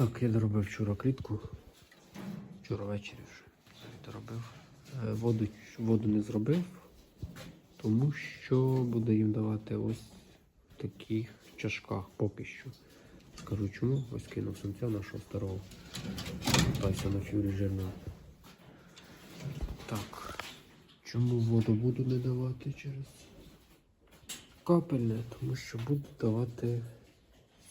Так, я доробив вчора клітку. Вчора ввечері вже доробив. Е, Воду, воду не зробив, тому що буду їм давати ось в таких чашках поки що. Скажу чому, ось кинув самця нашого старого. Тайсона Фюрі жирного. Так. Чому воду буду не давати через капельне? Тому що буду давати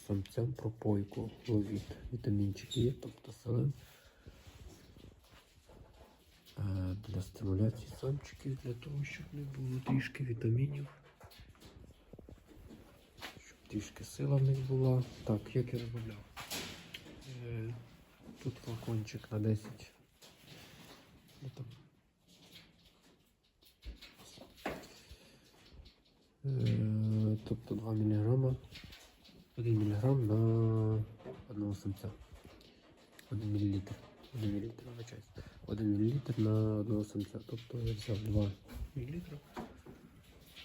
самцям пропойку ловіт. Вітамінчики є, тобто селен. Е, Для стимуляції самчиків, для того, щоб не було трішки вітамінів. Щоб трішки сила в них була. Так, як я розмовляв. Е, Тут флакончик на 10. Ну. Е, Тобто 2 мг. 1 мг на одного самця. 1 мл. 1 мл, вибачаюсь. 1 мл на одного самця. Тобто я взяв 2 мл.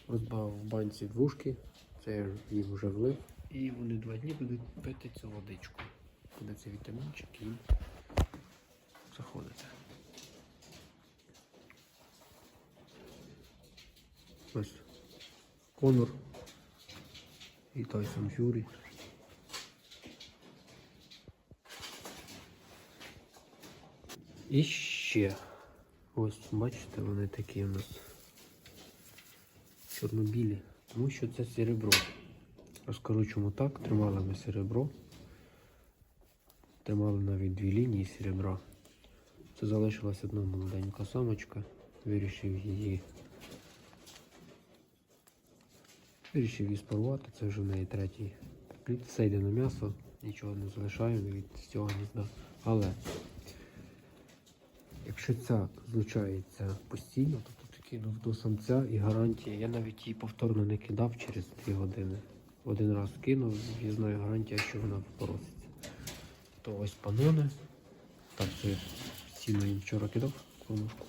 Розбав в банці двушки. Це я їм вже влив. І вони два дні будуть пити цю водичку. Буде цей вітамінчик і заходити. Ось Конор і Тайсон Фюрі. І ще ось бачите, вони такі у нас чорнобілі, тому що це серебро. Розкажу чому так. Тримали ми серебро. Тримали навіть дві лінії серебра. Це залишилась одна молоденька самочка. Вирішив її. Вирішив її спарувати, це вже в неї третій. Все йде на м'ясо, нічого не залишаю від цього гнізда. Але якщо ця злучається постійно, тобто ти кинув до самця і гарантія, я навіть її повторно не кидав через 2 години. Один раз кинув, я знаю гарантія, що вона пороситься. То ось панони. Так, це сіно їм вчора кидав кормушку.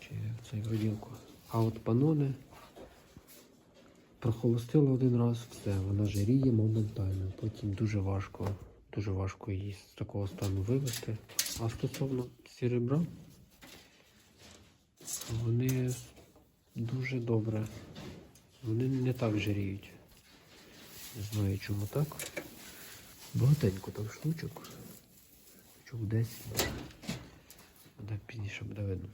Чи цей виділку. А от панони прохолостила один раз, все, вона жиріє моментально. Потім дуже важко, дуже важко її з такого стану вивести. А стосовно серебра, вони дуже добре. Вони не так жиріють. Не знаю чому так. Багатенько там штучок. Штучок 10. Буде пізніше буде видно.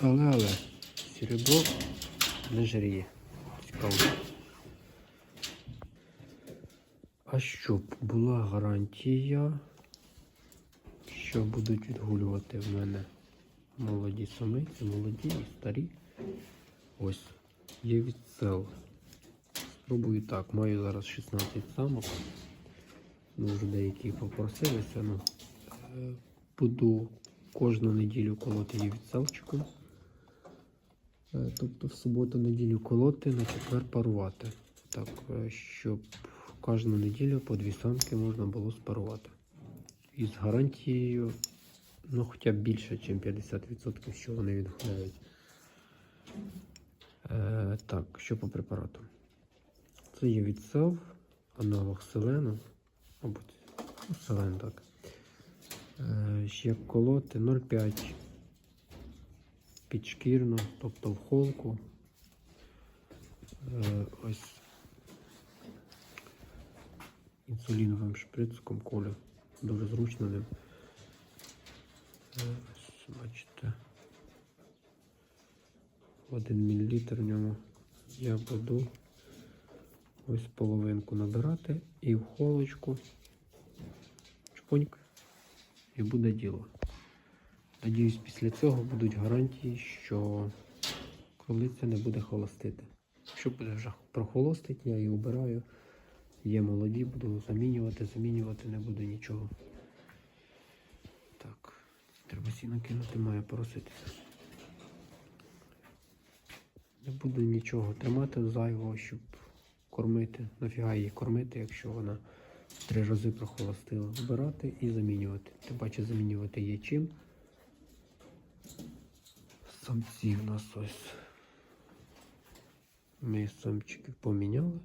Але, але, серебро не жиріє. Цікаво. А щоб була гарантія, що будуть відгулювати в мене молоді самиці, молоді і старі. Ось, є відсел. Спробую так, маю зараз 16 самок. Ну, вже деякі попросилися. Ну, е, буду кожну неділю колоти її відселчиком. Е, Тобто в суботу-неділю колоти, на четвер парувати. Так, е, щоб кожну неділю по дві самки можна було спарувати. І з гарантією, ну хоча б більше, ніж 50%, що вони відгуляють. Е, так, що по препарату? Це є відсел, аналог селену, мабуть, ну, селен так. Е, ще колоти 0,5 підшкірно, тобто в холку. Е, ось інсуліновим шприцком колю. Дуже зручно ним. Е, Ось, бачите. 1 мл в ньому я буду ось половинку набирати і в холочку чпоньк і буде діло. Надіюсь, після цього будуть гарантії, що кролиця не буде холостити. Якщо буде вже прохолостить, я її обираю. Є молоді, буду замінювати, замінювати не буду нічого. Так, треба сіно кинути, має пороситися. Не буду нічого тримати зайвого, щоб кормити. Нафіга її кормити, якщо вона три рази прохолостила. Вбирати і замінювати. Тим паче замінювати є чим. Самці в нас ось. Ми самчиків поміняли.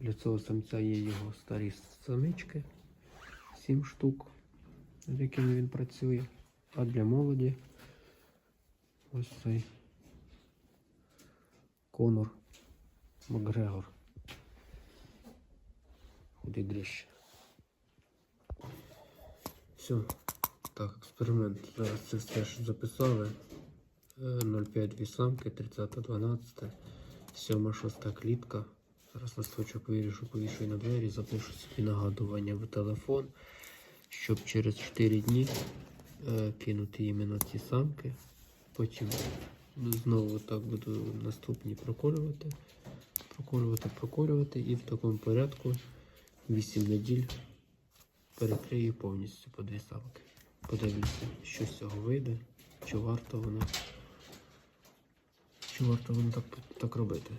Для цього самця є його старі самички. 7 штук, з якими він працює. А для молоді ось цей Конор Макгрегор. Худий дріщ. Все. Так, експеримент. Зараз це все ж записали. Е, 0,5 дві самки, 30-12, 7-6 клітка. Зараз листочок вирішу, повішую на двері, запишу собі нагадування в телефон, щоб через 4 дні е, кинути іменно ці самки. Потім знову так буду наступні проколювати, проколювати, проколювати і в такому порядку 8 неділь перекрию повністю по дві самки. Подивлюся, що з цього вийде, чи варто воно, чи варто воно так, так робити.